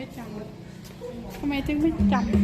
ไม่จำทำไมถึงไม่จำ